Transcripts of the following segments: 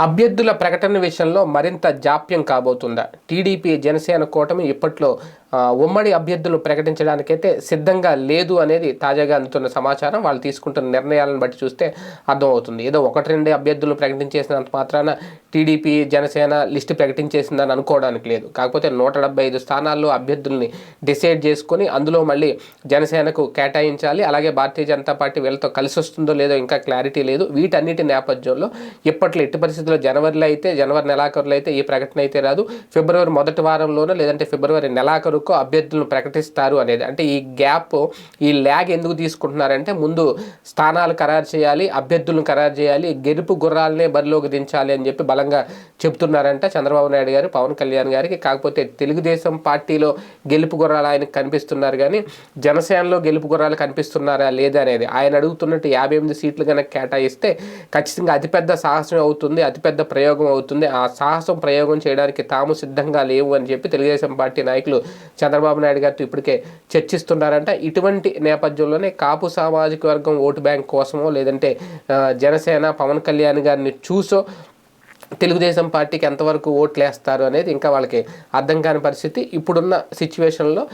అభ్యర్థుల ప్రకటన విషయంలో మరింత జాప్యం కాబోతుందా? టీడీపీ జనసేన కూటమి ఇప్పట్లో ఉమ్మడి అభ్యర్థులు ప్రకటించడానికైతే సిద్ధంగా లేదు అనేది తాజాగా అందుతున్న సమాచారం. వాళ్ళు తీసుకుంటున్న నిర్ణయాలను బట్టి చూస్తే అర్థమవుతుంది. ఏదో ఒకటి రెండు అభ్యర్థులు ప్రకటించేసినంత మాత్రాన టీడీపీ జనసేన లిస్టు ప్రకటించేసిందని అనుకోవడానికి లేదు. కాకపోతే నూట డెబ్బై ఐదు స్థానాల్లో అభ్యర్థుల్ని డిసైడ్ చేసుకొని అందులో మళ్ళీ జనసేనకు కేటాయించాలి అలాగే భారతీయ జనతా పార్టీ వీళ్ళతో కలిసి వస్తుందో లేదో ఇంకా క్లారిటీ లేదు. వీటన్నిటి నేపథ్యంలో ఇప్పట్లో ఎట్టి పరిస్థితుల్లో జనవరిలో అయితే జనవరి నెలాఖరులో అయితే ఈ ప్రకటన అయితే రాదు. ఫిబ్రవరి మొదటి వారంలోనో లేదంటే ఫిబ్రవరి నెలాఖరు వరకు అభ్యర్థులను ప్రకటిస్తారు అనేది. అంటే ఈ గ్యాప్ ఈ ల్యాగ్ ఎందుకు తీసుకుంటున్నారంటే ముందు స్థానాలు ఖరారు చేయాలి అభ్యర్థులను ఖరారు చేయాలి గెలుపు గుర్రాలనే బరిలోకి దించాలి అని చెప్పి బలంగా చెప్తున్నారంట చంద్రబాబు నాయుడు గారు పవన్ కళ్యాణ్ గారికి. కాకపోతే తెలుగుదేశం పార్టీలో గెలుపు గుర్రాలు ఆయనకు కనిపిస్తున్నారు కానీ జనసేనలో గెలుపు గుర్రాలు కనిపిస్తున్నారా లేదా అనేది. ఆయన అడుగుతున్నట్టు యాభై ఎనిమిది సీట్లు కనుక కేటాయిస్తే ఖచ్చితంగా అతిపెద్ద సాహసం అవుతుంది అతిపెద్ద ప్రయోగం అవుతుంది. ఆ సాహసం ప్రయోగం చేయడానికి తాము సిద్ధంగా లేవు అని చెప్పి తెలుగుదేశం పార్టీ నాయకులు చంద్రబాబు నాయుడు గారితో ఇప్పటికే చర్చిస్తున్నారంట. ఇటువంటి నేపథ్యంలోనే కాపు సామాజిక వర్గం ఓటు బ్యాంక్ కోసమో లేదంటే జనసేన పవన్ కళ్యాణ్ గారిని చూసో తెలుగుదేశం పార్టీకి ఎంతవరకు ఓట్లు వేస్తారు అనేది ఇంకా వాళ్ళకి అర్థం కాని పరిస్థితి. ఇప్పుడున్న సిచ్యువేషన్లో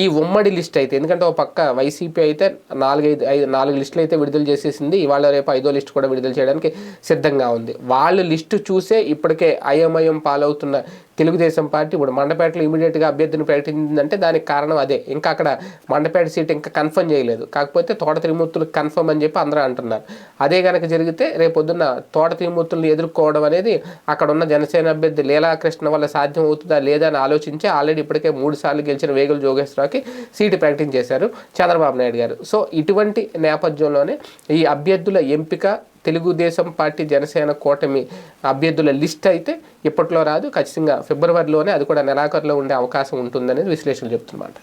ఈ ఉమ్మడి లిస్ట్ అయితే ఎందుకంటే ఒక పక్క వైసీపీ అయితే నాలుగైదు ఐదు నాలుగు లిస్టులు అయితే విడుదల చేసేసింది ఇవాళ రేపు ఐదో లిస్ట్ కూడా విడుదల చేయడానికి సిద్ధంగా ఉంది. వాళ్ళు లిస్టు చూసే ఇప్పటికే అయోమయం పాలవుతున్న తెలుగుదేశం పార్టీ ఇప్పుడు మండపేటలో ఇమీడియట్గా అభ్యర్థిని ప్రకటించిందంటే దానికి కారణం అదే. ఇంకా అక్కడ మండపేట సీట్ ఇంకా కన్ఫర్మ్ చేయలేదు. కాకపోతే తోట త్రిమూర్తులు కన్ఫర్మ్ అని చెప్పి అందరూ అంటున్నారు. అదే కనుక జరిగితే రేపొద్దున్న తోట త్రిమూర్తులను ఎదుర్కోవడం అనేది అనేది అక్కడ ఉన్న జనసేన అభ్యర్థి లీలాకృష్ణ వల్ల సాధ్యం అవుతుందా లేదా అని ఆలోచించి ఆల్రెడీ ఇప్పటికే మూడు సార్లు గెలిచిన వేగుల జోగేశ్వరరావుకి సీటు ప్రకటించేశారు చంద్రబాబు నాయుడు గారు. సో ఇటువంటి నేపథ్యంలోనే ఈ అభ్యర్థుల ఎంపిక తెలుగుదేశం పార్టీ జనసేన కూటమి అభ్యర్థుల లిస్ట్ అయితే ఇప్పట్లో రాదు. ఖచ్చితంగా ఫిబ్రవరిలోనే అది కూడా నెలాఖరులో ఉండే అవకాశం ఉంటుందనేది విశ్లేషణలు చెప్తున్నమాట.